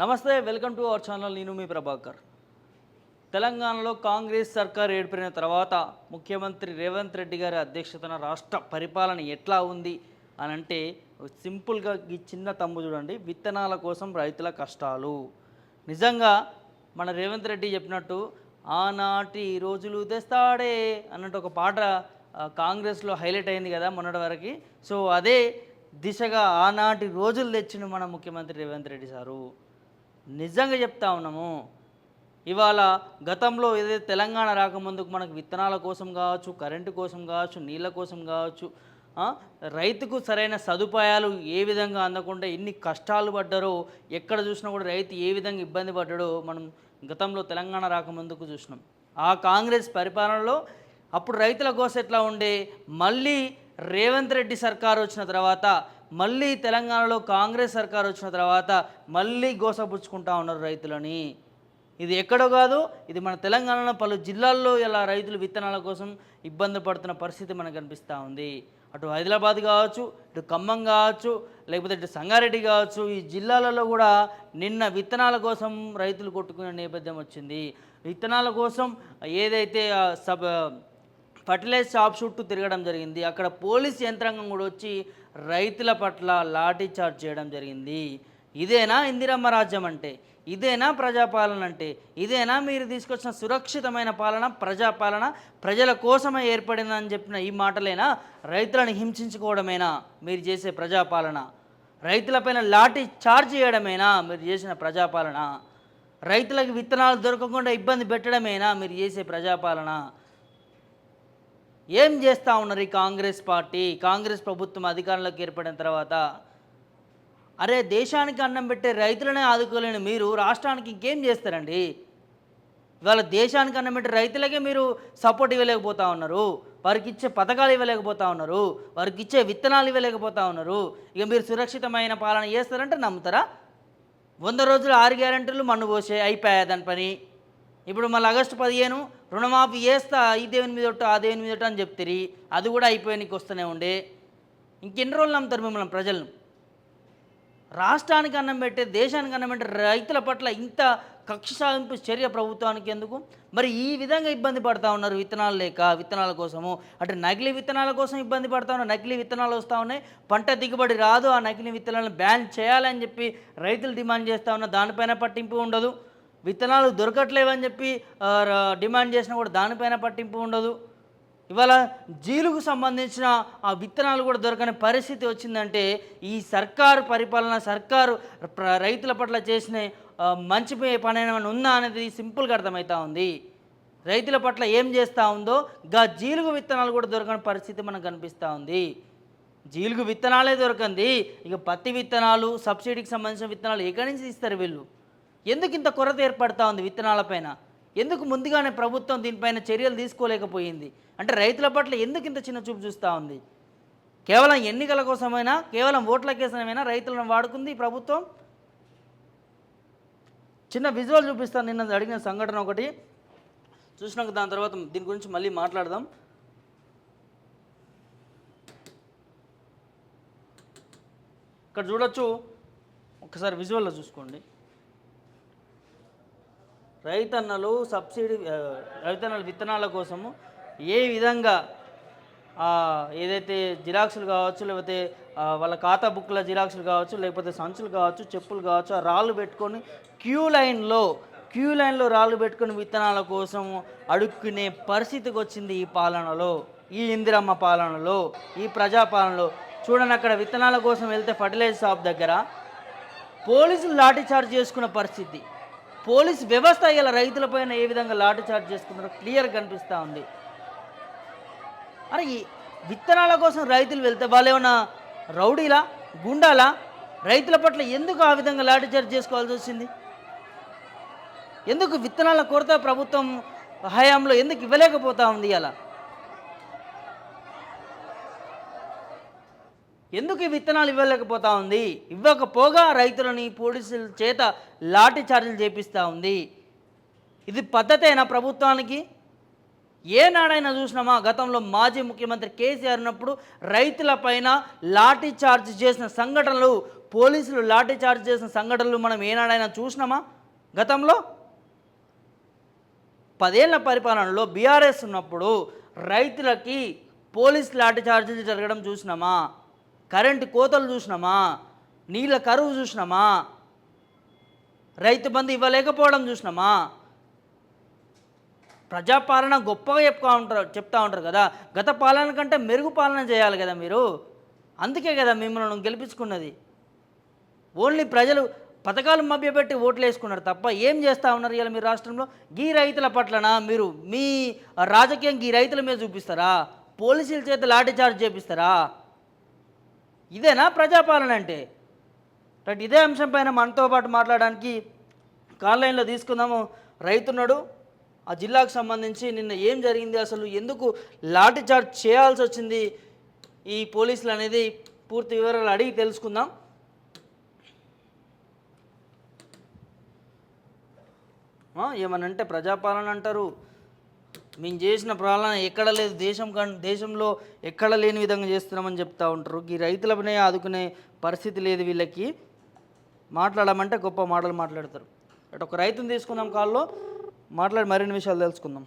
నమస్తే welcome to our channel. నేను మీ ప్రభాకర్. తెలంగాణలో కాంగ్రెస్ సర్కార్ ఏర్పడిన తర్వాత ముఖ్యమంత్రి రేవంత్ రెడ్డి గారి అధ్యక్షతన రాష్ట్ర పరిపాలన ఎట్లా ఉంది అని అంటే సింపుల్గా ఈ చిన్న తమ్ము చూడండి. విత్తనాల కోసం రైతుల కష్టాలు. నిజంగా మన రేవంత్ రెడ్డి చెప్పినట్టు ఆనాటి రోజులు తెస్తాడే అన్నట్టు ఒక పాట కాంగ్రెస్లో హైలైట్ అయింది కదా మొన్నటి వరకు. సో అదే దిశగా ఆనాటి రోజులు తెచ్చిన మన ముఖ్యమంత్రి రేవంత్ రెడ్డి సారు. నిజంగా చెప్తా ఉన్నాము. ఇవాళ గతంలో ఏదైతే తెలంగాణ రాకముందుకు మనకు విత్తనాల కోసం కావచ్చు కరెంటు కోసం కావచ్చు నీళ్ళ కోసం కావచ్చు రైతుకు సరైన సదుపాయాలు ఏ విధంగా అందకుండా ఎన్ని కష్టాలు పడ్డారో ఎక్కడ చూసినా కూడా రైతు ఏ విధంగా ఇబ్బంది పడ్డాడో మనం గతంలో తెలంగాణ రాకముందుకు చూసినాం. ఆ కాంగ్రెస్ పరిపాలనలో అప్పుడు రైతుల కోసం ఎట్లా ఉండే మళ్ళీ రేవంత్ రెడ్డి సర్కారు వచ్చిన తర్వాత మళ్ళీ తెలంగాణలో కాంగ్రెస్ సర్కార్ వచ్చిన తర్వాత మళ్ళీ గోసపుచ్చుకుంటా ఉన్నారు రైతులని. ఇది ఎక్కడో కాదు ఇది మన తెలంగాణలో పలు జిల్లాల్లో ఇలా రైతులు విత్తనాల కోసం ఇబ్బంది పడుతున్న పరిస్థితి మనకు కనిపిస్తూ ఉంది. అటు హైదరాబాద్ కావచ్చు ఇటు ఖమ్మం కావచ్చు లేకపోతే ఇటు సంగారెడ్డి కావచ్చు ఈ జిల్లాలలో కూడా నిన్న విత్తనాల కోసం రైతులు కొట్టుకునే నేపథ్యం వచ్చింది. విత్తనాల కోసం ఏదైతే సబ్ ఫర్టిలైజ్ షాప్ చుట్టూ తిరగడం జరిగింది. అక్కడ పోలీస్ యంత్రాంగం కూడా వచ్చి రైతుల పట్ల లాఠీ చార్జ్ చేయడం జరిగింది. ఇదేనా ఇందిరమ్మ రాజ్యం అంటే? ఇదేనా ప్రజాపాలన అంటే? ఇదేనా మీరు తీసుకొచ్చిన సురక్షితమైన పాలన ప్రజాపాలన ప్రజల కోసమే ఏర్పడిందని చెప్పిన ఈ మాటలేనా? రైతులను హింసించుకోవడమేనా మీరు చేసే ప్రజాపాలన? రైతులపైన లాఠీ చార్జ్ చేయడమేనా మీరు చేసిన ప్రజాపాలన? రైతులకు విత్తనాలు దొరకకుండా ఇబ్బంది పెట్టడమేనా మీరు చేసే ప్రజాపాలన? ఏం చేస్తూ ఉన్నారు ఈ కాంగ్రెస్ పార్టీ? కాంగ్రెస్ ప్రభుత్వం అధికారంలోకి ఏర్పడిన తర్వాత? అరే దేశానికి అన్నం పెట్టే రైతులనే ఆదుకోలేని మీరు రాష్ట్రానికి ఇంకేం చేస్తారండి? ఇవాళ దేశానికి అన్నం పెట్టే రైతులకే మీరు సపోర్ట్ ఇవ్వలేకపోతా ఉన్నారు. వారికి ఇచ్చే పథకాలు ఇవ్వలేకపోతా ఉన్నారు. వారికి ఇచ్చే విత్తనాలు ఇవ్వలేకపోతా ఉన్నారు. ఇక మీరు సురక్షితమైన పాలన చేస్తారంటే నమ్ముతారా? వంద రోజులు ఆరు గ్యారెంటీలు మన్ను పోసే అయిపోయా దాని పని? ఇప్పుడు మళ్ళీ ఆగస్టు పదిహేను రుణమాఫీ చేస్తా ఈ దేవుని మీద ఆ దేవుని మీద అని చెప్తారు. అది కూడా అయిపోయానికి వస్తూనే ఉండే. ఇంకెన్ని రోజులు నమ్ముతారు మిమ్మల్ని ప్రజలను? రాష్ట్రానికి అన్నం పెట్టే దేశానికి అన్నం పెట్టే రైతుల పట్ల ఇంత కక్ష సాధింపు చర్య ప్రభుత్వానికి ఎందుకు? మరి ఈ విధంగా ఇబ్బంది పడతా ఉన్నారు విత్తనాలు లేక విత్తనాల కోసము. అంటే నకిలీ విత్తనాల కోసం ఇబ్బంది పడతా ఉన్నారు నకిలీ విత్తనాలు వస్తూ ఉన్నాయి. పంట దిగుబడి రాదు ఆ నకిలీ విత్తనాలను బ్యాన్ చేయాలని చెప్పి రైతులు డిమాండ్ చేస్తూ ఉన్న దానిపైన పట్టింపు ఉండదు. విత్తనాలు దొరకట్లేవని చెప్పి డిమాండ్ చేసినా కూడా దానిపైన పట్టింపు ఉండదు. ఇవాళ జీలుకు సంబంధించిన ఆ విత్తనాలు కూడా దొరకని పరిస్థితి వచ్చిందంటే ఈ సర్కారు పరిపాలన సర్కారు రైతుల పట్ల చేసిన మంచి పని ఏమైనా ఉందా అనేది సింపుల్గా అర్థమవుతా ఉంది. రైతుల పట్ల ఏం చేస్తూ ఉందో గా జీలుగు విత్తనాలు కూడా దొరకని పరిస్థితి మనకు కనిపిస్తూ ఉంది. జీలుగు విత్తనాలే దొరకంది. ఇక పత్తి విత్తనాలు సబ్సిడీకి సంబంధించిన విత్తనాలు ఎక్కడి నుంచి ఇస్తారు వీళ్ళు? ఎందుకు ఇంత కొరత ఏర్పడతా ఉంది విత్తనాలపైన ఎందుకు ముందుగానే ప్రభుత్వం దీనిపైన చర్యలు తీసుకోలేకపోయింది? అంటే రైతుల పట్ల ఎందుకు ఇంత చిన్న చూపు చూస్తూ ఉంది? కేవలం ఎన్నికల కోసమైనా కేవలం ఓట్ల కోసమైనా రైతులను వాడుకుంది ప్రభుత్వం? చిన్న విజువల్ చూపిస్తాను నిన్న అడిగిన సంఘటన ఒకటి. చూసినాక దాని తర్వాత దీని గురించి మళ్ళీ మాట్లాడదాం. ఇక్కడ చూడొచ్చు. ఒకసారి విజువల్లో చూసుకోండి. రైతన్నలు సబ్సిడీ రైతన్నల విత్తనాల కోసము ఏ విధంగా ఏదైతే జిరాక్సులు కావచ్చు లేకపోతే వాళ్ళ ఖాతా బుక్ల జిరాక్సులు కావచ్చు లేకపోతే సంచులు కావచ్చు చెప్పులు కావచ్చు ఆ రాళ్ళు పెట్టుకొని క్యూ లైన్లో క్యూ లైన్లో రాళ్ళు పెట్టుకొని విత్తనాల కోసం అడుక్కునే పరిస్థితికి వచ్చింది ఈ పాలనలో ఈ ఇందిరమ్మ పాలనలో ఈ ప్రజాపాలనలో. చూడండి అక్కడ విత్తనాల కోసం వెళ్తే ఫర్టిలైజర్ షాప్ దగ్గర పోలీసులు లాఠీ చార్జ్ చేసుకున్న పరిస్థితి. పోలీస్ వ్యవస్థ ఇలా రైతులపైన ఏ విధంగా లాఠీ చార్జ్ చేసుకున్నారో క్లియర్ కనిపిస్తూ ఉంది. అరే ఈ విత్తనాల కోసం రైతులు వెళ్తే వాళ్ళు ఏమైనా రౌడీలా గుండాలా? రైతుల పట్ల ఎందుకు ఆ విధంగా లాఠీ చార్జ్ చేసుకోవాల్సి వచ్చింది? ఎందుకు విత్తనాల కొరత ప్రభుత్వం హయాంలో ఎందుకు ఇవ్వలేకపోతా ఉంది అలా? ఎందుకు ఈ విత్తనాలు ఇవ్వలేకపోతా ఉంది? ఇవ్వకపోగా రైతులని పోలీసుల చేత లాఠీ చార్జీలు చేపిస్తూ ఉంది. ఇది పద్ధతేనా ప్రభుత్వానికి? ఏనాడైనా చూసినామా? గతంలో మాజీ ముఖ్యమంత్రి కేసీఆర్ ఉన్నప్పుడు రైతులపైన లాఠీ చార్జ్ చేసిన సంఘటనలు పోలీసులు లాఠీ చార్జ్ చేసిన సంఘటనలు మనం ఏనాడైనా చూసినామా? గతంలో? పదేళ్ళ పరిపాలనలో బీఆర్ఎస్ ఉన్నప్పుడు రైతులకి పోలీస్ లాఠీ చార్జీలు జరగడం చూసినామా? కరెంటు కోతలు చూసినామా? నీళ్ళ కరువు చూసినామా? రైతు బంధు ఇవ్వలేకపోవడం చూసినామా? ప్రజాపాలన గొప్పగా చెప్పుకో ఉంటారు చెప్తా ఉంటారు కదా. గత పాలన కంటే మెరుగు పాలన చేయాలి కదా మీరు. అందుకే కదా మిమ్మల్ని గెలిపించుకున్నది. ఓన్లీ ప్రజలు పథకాలు మభ్యపెట్టి ఓట్లు వేసుకున్నారు తప్ప ఏం చేస్తూ ఉన్నారు ఇలా మీ రాష్ట్రంలో? గీ రైతుల పట్లన మీరు? మీ రాజకీయం గీ రైతుల మీద చూపిస్తారా? పోలీసుల చేత లాఠీ చార్జ్ చేపిస్తారా? ఇదేనా ప్రజాపాలన అంటే? రైట్ ఇదే అంశం పైన మనతో పాటు మాట్లాడడానికి కాన్లైన్లో తీసుకుందాము. రైతున్నాడు ఆ జిల్లాకు సంబంధించి నిన్న ఏం జరిగింది అసలు ఎందుకు లాఠీ చార్జ్ చేయాల్సి వచ్చింది ఈ పోలీసులు అనేది పూర్తి వివరాలు అడిగి తెలుసుకుందాం. ఏమనంటే ప్రజాపాలన అంటారు. మేము చేసిన ప్రాణం ఎక్కడ లేదు. దేశం కన్ దేశంలో ఎక్కడ లేని విధంగా చేస్తున్నామని చెప్తా ఉంటారు. ఈ రైతులపైనే ఆదుకునే పరిస్థితి లేదు వీళ్ళకి. మాట్లాడమంటే గొప్ప మాటలు మాట్లాడతారు. అటు ఒక రైతుని తీసుకుందాం కాల్లో మాట్లాడి మరిన్ని విషయాలు తెలుసుకుందాం.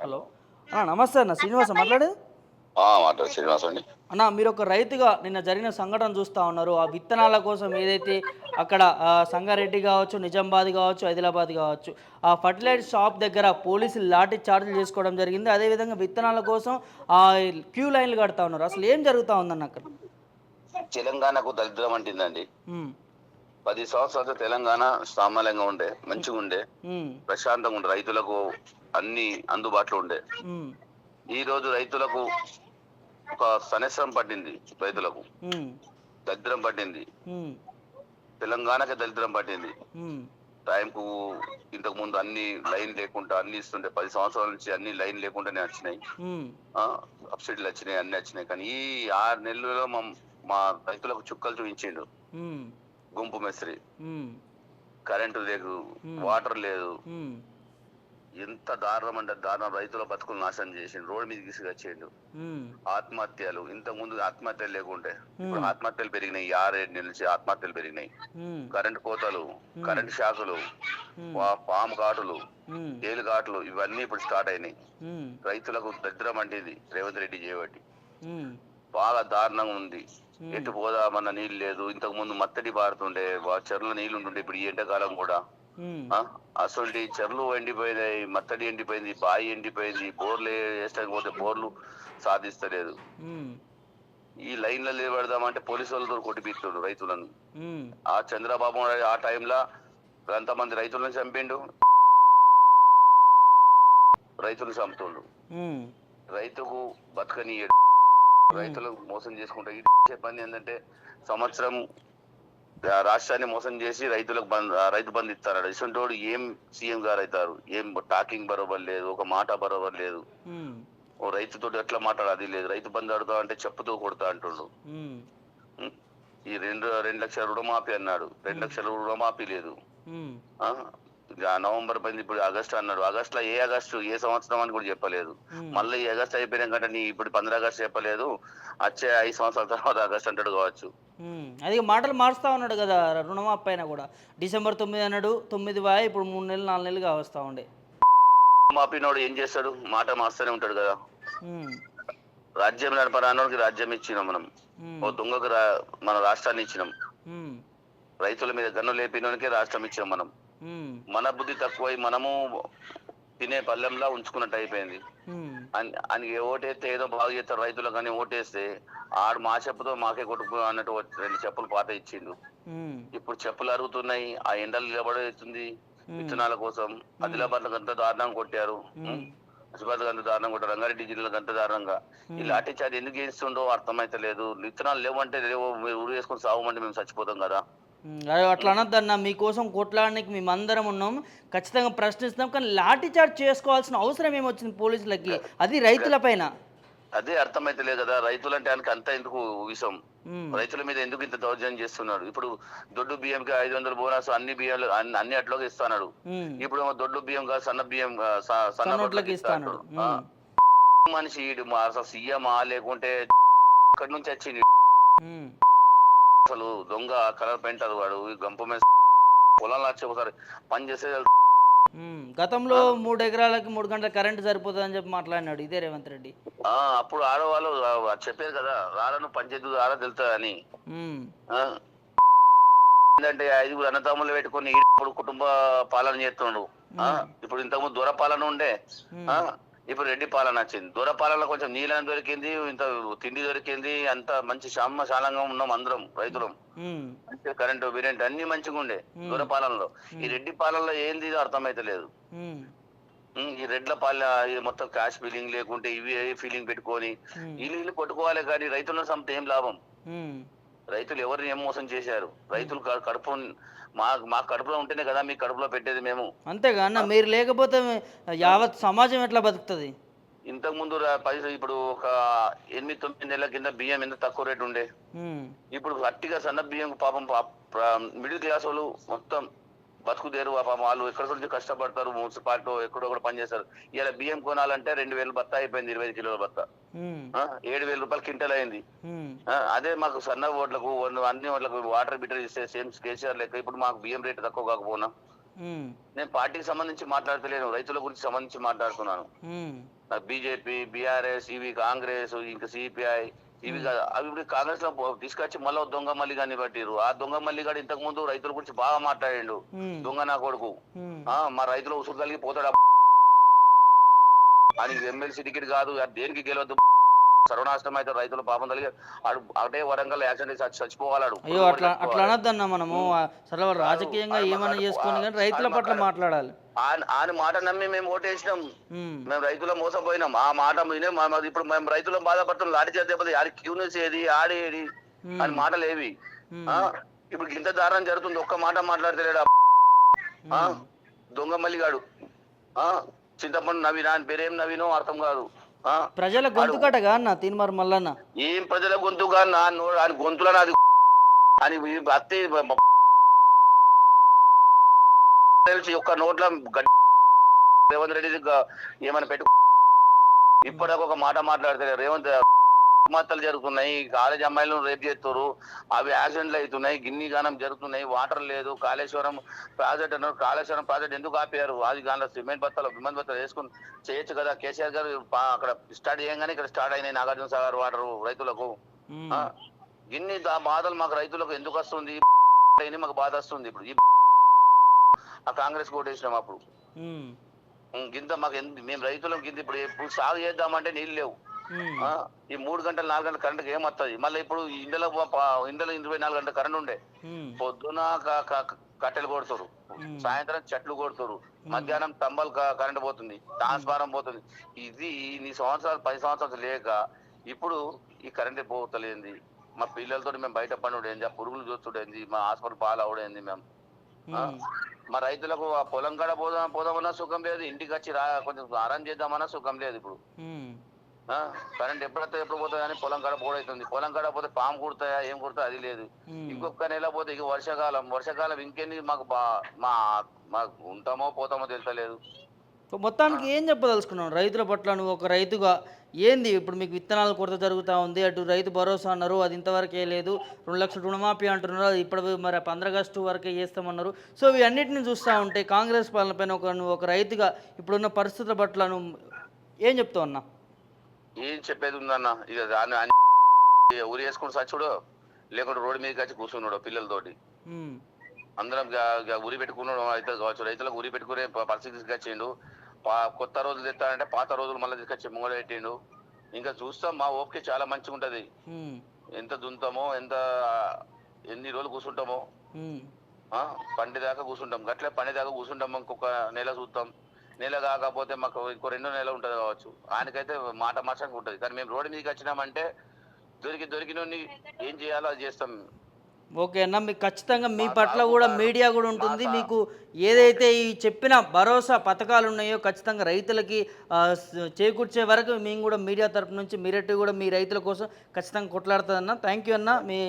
హలో. నమస్తే అన్న. శ్రీనివాస మాట్లాడేది మాట్లాడు శ్రీనివాస్ అండి. అన్న మీరు ఒక రైతుగా నిన్న జరిగిన సంఘటన చూస్తూ ఉన్నారు. ఆ విత్తనాల కోసం ఏదైతే అక్కడ సంగారెడ్డి కావచ్చు నిజామాబాద్ కావచ్చు ఆదిలాబాద్ కావచ్చు ఆ ఫర్టిలైజర్ షాప్ దగ్గర పోలీసులు లాఠీ చార్జీలు చేసుకోవడం జరిగింది. అదేవిధంగా విత్తనాల కోసం ఆ క్యూ లైన్లు కడతా ఉన్నారు. అసలు ఏం జరుగుతూ ఉందన్న అక్కడ? తెలంగాణకు దరిద్రం అంటిందండి. పది సంవత్సరాలు తెలంగాణ సామాన్యంగా ఉండే మంచిగా ఉండే ప్రశాంతంగా ఉండే. రైతులకు అన్ని అందుబాటులో ఉండే. ఈ రోజు రైతులకు ఒక సనస్రం పట్టింది రైతులకు. దరిద్రం పట్టింది. ఉమ్, తెలంగాణకి దరిద్రం పట్టింది. ఉమ్, టైంకు ఇంతకు ముందు అన్ని లైన్ లేకుండా అన్ని ఇస్తుండే. పది సంవత్సరాల నుంచి అన్ని లైన్ లేకుండానే వచ్చినాయి. సబ్సిడీలు వచ్చినాయి అన్ని వచ్చినాయి. కానీ ఈ ఆరు నెలల్లో మా మా రైతులకు చుక్కలు చూపించిండు. గుంపు మెస్రి కరెంటు లేదు. వాటర్ లేదు. ఎంత దారుణం అంటే దారుణం. రైతుల బతుకులు నాశనం చేసిండు. రోడ్డు మీద తీసుకొచ్చిండు ఉమ్, ఆత్మహత్యలు. ఇంత ముందు ఆత్మహత్యలు లేకుంటే ఇప్పుడు. ఆత్మహత్యలు పెరిగినాయి. ఆరేడు నెలల నుంచి ఆత్మహత్యలు పెరిగినాయి. కరెంటు కోతలు కరెంటు షాకులు పాము ఘాటులు తేలు ఘాటులు ఇవన్నీ ఇప్పుడు స్టార్ట్ అయినాయి. రైతులకు దరిద్రం అంటేది రేవంత్ రెడ్డి చేయబట్టి బాగా దారుణంగా ఉంది. ఎటు పోదామన్న నీళ్ళు లేదు. ఇంతకు ముందు మత్తడి పారుతుండే చెరువుల నీళ్ళు ఉంటుండే. ఇప్పుడు ఈ ఎండాకాలం కూడా? అసలు చెర్లు ఎండిపోయినాయి మత్తడి ఎండిపోయింది బాయి ఎండిపోయింది బోర్లు వేసడానికి పోతే బోర్లు సాధిస్తలేదు. ఈ లైన్లో నిలబెడదామంటే పోలీసు వాళ్ళతో కొట్టిపిస్తుండ్రు రైతులను. ఆ చంద్రబాబు ఆ టైంలో ఎంతమంది రైతులను చంపిండు రైతులు చంపుతుండు రైతుకు బతకని రైతులకు మోసం చేసుకుంటా చెప్పండి ఏంటంటే సంవత్సరం రాష్ట్రాన్ని మోసం చేసి రైతులకు బంద్ రైతు బంధు ఇస్తారు ఇసుంటోడు ఏం సీఎం గారు అవుతారు? ఏం టాకింగ్ బరోబర్ లేదు ఒక మాట బరోబర్ లేదు. ఓ రైతుతో ఎట్లా మాట్లాడాలి? లేదు రైతు బంధు అడుగుతా అంటే చెప్పుతో కొడతా అంటుండు? ఈ రెండు రెండు లక్షల రుణమాఫీ అన్నాడు. రెండు లక్షల రుణమాఫీ లేదు. నవంబర్ పది ఇప్పుడు ఆగస్ట్ అన్నాడు. ఆగస్ట్లో ఏ ఆగస్టు ఏ సంవత్సరం అని కూడా చెప్పలేదు. మళ్ళీ ఈ ఆగస్ట్ అయిపోయినాక నీ ఇప్పుడు పంద్ర ఆగస్ట్ చెప్పలేదు. వచ్చే ఐదు సంవత్సరాల తర్వాత ఆగస్ట్ అంటాడు కావచ్చు. అది మాటలు మారుస్తూ ఉన్నాడు కదా రుణమాఫీ పైన కూడా. డిసెంబర్ తొమ్మిది అన్నాడు తొమ్మిది వాయి ఇప్పుడు మూడు నెలలు నాలుగు నెలలుగా వస్తూ ఉండే. మాపినోడు ఏం చేస్తాడు? మాట మాస్తూనే ఉంటాడు కదా. రాజ్యం నడపరానోడికి రాజ్యం ఇచ్చినాం మనం. ఓ దొంగకు రా- మన రాష్ట్రాన్ని ఇచ్చినాం. రైతుల మీద గన్ను లేపినోనికే రాష్ట్రం ఇచ్చినాం మనం. మన బుద్ధి తక్కువై మనము తినే పల్లెంలా ఉంచుకున్నట్టు అయిపోయింది. అని ఓటేస్తే ఏదో బాగా చేస్తారు రైతులు కానీ ఓటేస్తే ఆడు మా చెప్పుతో మాకే కొట్టుకు అన్నట్టు రెండు చెప్పులు పాత ఇచ్చిండు. ఇప్పుడు చెప్పులు అరుగుతున్నాయి ఆ ఎండలు నిలబడేస్తుంది విత్తనాల కోసం. ఆదిలాబాద్ అంత దారుణంగా కొట్టారు. హైదరాబాద్ అంత దారుణంగా కొట్టారు. రంగారెడ్డి జిల్లాకు అంత దారుణంగా. ఈ లాఠీ చార్జ్ ఎందుకు చేస్తుండో అర్థమైతలేదు. విత్తనాలు లేవంటే లేవో మీరు ఊరు వేసుకొని సాగమంటే మేము చచ్చిపోతాం కదా. అదే అట్లా అనొద్దన్న. మీకోసం కొట్లాడడానికి మేమందరం ఉన్నాం. ఖచ్చితంగా ప్రశ్నిస్తున్నాం. కానీ లాఠీ చార్జ్ చేసుకోవాల్సిన అవసరం ఏమొచ్చింది పోలీసులకి? అది రైతుల పైన అదే అర్థమైతలేదు కదా. రైతులంటే ఆయనకి అంత ఎందుకు విషం రైతుల మీద ఎందుకు ఇంత దౌర్జన్యం చేస్తున్నాడు? ఇప్పుడు దొడ్డు బియ్యంకి ఐదు వందల బోనస్ అన్ని బియ్యం అన్ని అట్లోకి ఇస్తున్నాడు. ఇప్పుడు ఏమో దొడ్డు బియ్యం కాదు సన్న బియ్యం సన్న ఇస్తాడు. మనిషి మా సీఎం ఆ లేకుంటే అక్కడి నుంచి వచ్చింది అసలు దొంగ కలర్ పెయింటర్ వాడు గంప మీద పొలంలో వచ్చి ఒకసారి పని చేసే. గతంలో మూడు ఎకరాలకి మూడు గంటల కరెంట్ సరిపోతుందని చెప్పి మాట్లాడినాడు ఇదే రేవంత్ రెడ్డి ఆ, అప్పుడు ఆడవాళ్ళు చెప్పారు కదా రాలను పంచాయతీ రారా తెలుస్తుంది అని ఉమ్, ఆ? ఏంటంటే ఐదుగురు అన్నదమ్ములు పెట్టుకొని ఇప్పుడు కుటుంబ పాలన చేస్తుండు? ఇప్పుడు ఇంతకుముందు దూర పాలన ఉండే? ఇప్పుడు రెడ్డి పాలన వచ్చింది దూర కొంచెం నీళ్ళని దొరికింది ఇంత తిండి దొరికింది అంత మంచి శామశాలంగా ఉన్నాం అందరం రైతులం. కరెంటు బిరెంట్ అన్ని మంచిగా ఉండే దూర పాలనలో. ఈ రెడ్డి పాలనలో ఏంది అర్థమైతలేదు ఈ రెడ్ల పాలన ఈ మొత్తం క్యాష్ ఫీలింగ్ లేకుంటే ఇవి ఫీలింగ్ పెట్టుకొని ఇల్లు ఇల్లు కొట్టుకోవాలి కానీ రైతులను సంప ఏం లాభం? రైతులు ఎవరిని ఏం మోసం చేశారు? రైతులు కడుపు మా మా కడుపులో ఉంటేనే కదా మీ కడుపులో పెట్టేది మేము. అంతేగా అన్న మీరు లేకపోతే యావత్ సమాజం ఎట్లా బతుకుతుంది? ఇంతకు ముందు రా- పైసలు ఇప్పుడు ఒక ఎనిమిది తొమ్మిది నెలల కింద బియ్యం ఎంత తక్కువ రేటు ఉండే? ఇప్పుడు గట్టిగా సన్న బియ్యం పాపం మిడిల్ క్లాస్ వాళ్ళు మొత్తం బతుకుదేరు పాపం వాళ్ళు ఎక్కడ నుంచి కష్టపడతారు మున్సిపాలిటీ ఎక్కడో ఒకటి పనిచేస్తారు ఇలా బియ్యం కొనాలంటే రెండు వేలు బత్త అయిపోయింది ఇరవై ఐదు కిలోల బత్త. ఏడు వేల రూపాయలు క్వింటల్ అయింది. అదే మాకు సన్న ఓట్లకు అన్ని ఓట్లకు వాటర్ బిటర్ ఇస్తే సేమ్ కేసీఆర్ లెక్క ఇప్పుడు మాకు బియ్యం రేటు తక్కువ కాకపోనా? నేను పార్టీకి సంబంధించి మాట్లాడతలేను రైతుల గురించి సంబంధించి మాట్లాడుతున్నాను. బీజేపీ బీఆర్ఎస్ ఇవి కాంగ్రెస్ ఇంకా సిపిఐ ఇవి కాదు. అవి ఇప్పుడు కాంగ్రెస్లో తీసుకొచ్చి మళ్ళీ దొంగ మల్లిగాని పట్టిరు ఆ దొంగ మల్లిగాడు ఇంతకు ముందు రైతుల గురించి బాగా మాట్లాడిండు. దొంగ నా కొడుకు. ఆ మా రైతులు ఉసురు కలిగి పోతాడు. అని ఎమ్మెల్సీ టికెట్ కాదు. దేనికి గెలవద్దు. సర్వనాశనం అయితే రైతులు పాపం ఆడు అటే వరంగల్ యాక్సిడెంట్ చచ్చి చచ్చిపోవాలాడు అయ్యో అట్లా అట్లా అనొద్దన్న మనము. వాళ్ళు రాజకీయంగా ఏమైనా చేసుకొని కానీ రైతుల పట్ల మాట్లాడాలి. ఆయన- మాట నమ్మి మేము ఓటేసినాం. మేము. రైతులం మోసపోయినాం. ఆ మాట వినే ఇప్పుడు మేము రైతులం బాధపడుతున్నాం. లాఠీ చేస్తే ఆడి క్యూనెస్ ఏది ఆడేది అని మాటలు ఏవి? ఇప్పుడు ఇంత దారుణం జరుగుతుంది. ఒక్క మాట మాట్లాడతలేడు దొంగ మల్లిగాడు. ఆ? చింతపండు నవీన్ ఆయన పేరేం నవీనో అర్థం కాదు. ప్రజల గొంతుకటగా అన్న తీన్మార్ మల్లన్న. ఏం ప్రజల గొంతుగా నా ఆయన గొంతులో నాది అని అత్తే తెలిసి ఒక్క నోట్ల రేవంత్ రెడ్డి ఏమైనా పెట్టు. ఇప్పటిదాకా ఒక మాట మాట్లాడితే రేవంత్ ఆత్మహత్యలు జరుగుతున్నాయి కాలేజ్ అమ్మాయిలను రేపు చేస్తారు అవి యాక్సిడెంట్లు అవుతున్నాయి గిన్ని గానం జరుగుతున్నాయి వాటర్ లేదు కాళేశ్వరం ప్రాజెక్ట్ అన్నారు కాళేశ్వరం ప్రాజెక్ట్ ఎందుకు ఆపారు? అది దాంట్లో సిమెంట్ బత్తాలు విమాన బత్తాలు వేసుకుని చేయొచ్చు కదా. కేసీఆర్ గారు అక్కడ స్టార్ట్ చేయగానే ఇక్కడ స్టార్ట్ అయినాయి నాగార్జున సాగర్ వాటర్ రైతులకు. దా- బాధలు మాకు రైతులకు ఎందుకు వస్తుంది? మాకు బాధ వస్తుంది ఇప్పుడు. ఈ ఆ కాంగ్రెస్ ఓటేసినాం అప్పుడు. గింత మాకు మేము రైతులం కింద ఇప్పుడు ఎప్పుడు సాగు చేద్దామంటే నీళ్ళు లేవు. ఈ మూడు గంటలు నాలుగు గంటల కరెంట్ ఏమొస్తుంది మళ్ళీ ఇప్పుడు ఇండలో ఇండలో ఇరవై నాలుగు గంటల కరెంట్ ఉండే. పొద్దున కట్టెలు కొడుతారు. సాయంత్రం చెట్లు కొడుతారు. మధ్యాహ్నం క- కరెంట్ పోతుంది. ట్రాన్స్ఫారం పోతుంది. ఇది ఇన్ని సంవత్సరాలు పది సంవత్సరాలు లేక ఇప్పుడు ఈ కరెంట్ పోతలేంది. మా పిల్లలతో మేము బయట పనుడేంది ఆ పురుగులు చూస్తుడేంది మా హాస్పిటల్ పాలు అవడేంది మేము? మా రైతులకు ఆ పొలం కాడ పోదాం పోదామన్నా సుఖం లేదు. ఇంటికి వచ్చి రా కొంచెం ఆరాం చేద్దామన్నా సుఖం లేదు ఇప్పుడు? కరెంట్ ఎప్పుడైతే ఎప్పుడు పోతుంది అని పొలం కాడ పోడవుతుంది పొలం కాడ పోతే పాము కుడతాయా ఏం కుడతా అది లేదు. ఇంకొక నెల పోతే ఇక వర్షాకాలం. వర్షాకాలం ఇంకెన్ని మాకు మా మాకు ఉంటామో పోతామో తెలుసలేదు మొత్తానికి ఏం చెప్పదలుచుకున్నావు? రైతుల పట్ల నువ్వు ఒక రైతుగా ఏంది? ఇప్పుడు మీకు విత్తనాల కొరత జరుగుతూ ఉంది. అటు రైతు భరోసా అన్నారు. అది ఇంతవరకే లేదు. రెండు లక్షల రుణమాఫీ అంటున్నారు. అది ఇప్పుడు మరి పంద్రగస్టు వరకే చేస్తామన్నారు. సో ఇవి అన్నిటిని చూస్తూ ఉంటే కాంగ్రెస్ పాలన పైన ఒక నువ్వు ఒక రైతుగా ఇప్పుడున్న పరిస్థితుల పట్ల నువ్వు ఏం చెప్తావు అన్న? ఏం చెప్పేది ఉందన్న? ఇక దాన్ని ఊరి వేసుకుని సచ్చుడు లేకుంటే రోడ్డు మీదకి వచ్చి కూర్చున్నాడు పిల్లలతోటి. అందరం ఊరి పెట్టుకున్నాడు అయితే కావచ్చు రైతులకు ఊరి పెట్టుకునే పరిస్థితి తీసుకొచ్చిండు. కొత్త రోజులు తెస్తానంటే పాత రోజులు మళ్ళీ తీసుకొచ్చి ముంగడ పెట్టిండు ఇంకా చూస్తాం మా ఓపిక చాలా మంచిగా ఉంటది. ఎంత దుంతామో ఎంత ఎన్ని రోజులు కూర్చుంటామో. పండి దాకా కూర్చుంటాం. గట్లే పండి దాకా కూర్చుంటాం ఇంకొక నెల చూస్తాం. నెల కాకపోతే మాకు ఇంకో రెండో నెల ఉంటుంది కావచ్చు. ఆయనకైతే మాట మార్చంగా ఉంటుంది. కానీ మేము రోడ్డు మీదకి వచ్చినామంటే దొరికి దొరికిన ఏం చేయాలో అది చేస్తాం ఓకే అన్న మీకు ఖచ్చితంగా మీ పట్ల కూడా. మీడియా కూడా ఉంటుంది. మీకు ఏదైతే ఈ చెప్పిన భరోసా పథకాలు ఉన్నాయో ఖచ్చితంగా రైతులకి చేకూర్చే వరకు మేము కూడా మీడియా తరపు నుంచి మీరెట్టు కూడా మీ రైతుల కోసం ఖచ్చితంగా కొట్లాడుతుందన్న థ్యాంక్ యూ అన్న. మీ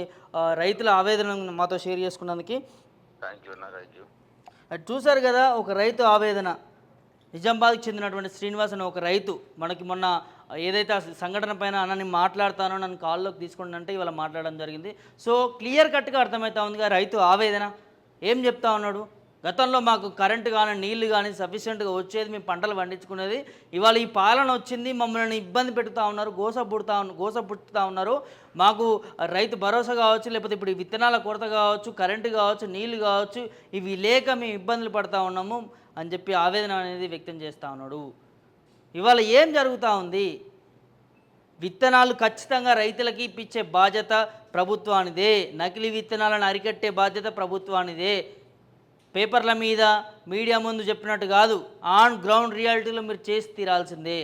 రైతుల ఆవేదనను మాతో షేర్ చేసుకున్నందుకు. చూశారు కదా ఒక రైతు ఆవేదన. నిజామాబాద్కి చెందినటువంటి శ్రీనివాస్ అనే ఒక రైతు మనకి మొన్న ఏదైతే ఆ సంఘటన పైన అన్న నేను మాట్లాడతానో నన్ను కాల్లోకి తీసుకోండి అంటే ఇవాళ మాట్లాడడం జరిగింది. సో క్లియర్ కట్గా అర్థమవుతా ఉందిగా రైతు ఆవేదన. ఏం చెప్తా ఉన్నాడు? గతంలో మాకు కరెంటు కానీ నీళ్ళు కానీ సఫిషియెంట్గా వచ్చేది మేము పంటలు పండించుకునేది. ఇవాళ ఈ పాలన వచ్చింది మమ్మల్ని ఇబ్బంది పెడుతూ ఉన్నారు గోస పుడుతూ ఉన్న గోస పుట్టుతూ ఉన్నారు. మాకు రైతు భరోసా కావచ్చు లేకపోతే ఇప్పుడు విత్తనాల కొరత కావచ్చు కరెంటు కావచ్చు నీళ్ళు కావచ్చు ఇవి లేక మేము ఇబ్బందులు పడుతూ ఉన్నాము. అని చెప్పి ఆవేదన అనేది వ్యక్తం చేస్తూ ఉన్నాడు. ఇవాళ ఏం జరుగుతూ ఉంది? విత్తనాలు ఖచ్చితంగా రైతులకి ఇప్పించే బాధ్యత ప్రభుత్వానిదే. నకిలీ విత్తనాలను అరికట్టే బాధ్యత ప్రభుత్వానిదే. పేపర్ల మీద మీడియా ముందు చెప్పినట్టు కాదు. ఆన్ గ్రౌండ్ రియాలిటీలో మీరు చేసి తీరాల్సిందే.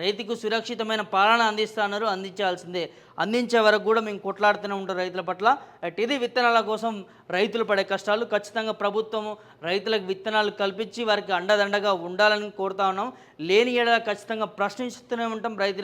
రైతుకు సురక్షితమైన పాలన అందిస్తున్నారు అందించాల్సిందే. అందించే వరకు కూడా మేము కొట్లాడుతూనే ఉంటాం రైతుల పట్ల. అట్ ఇది విత్తనాల కోసం రైతులు పడే కష్టాలు ఖచ్చితంగా ప్రభుత్వము రైతులకు విత్తనాలు కల్పించి వారికి అండదండగా ఉండాలని కోరుతా ఉన్నాం. లేని ఏడా ఖచ్చితంగా ప్రశ్నిస్తూనే ఉంటాం రైతుల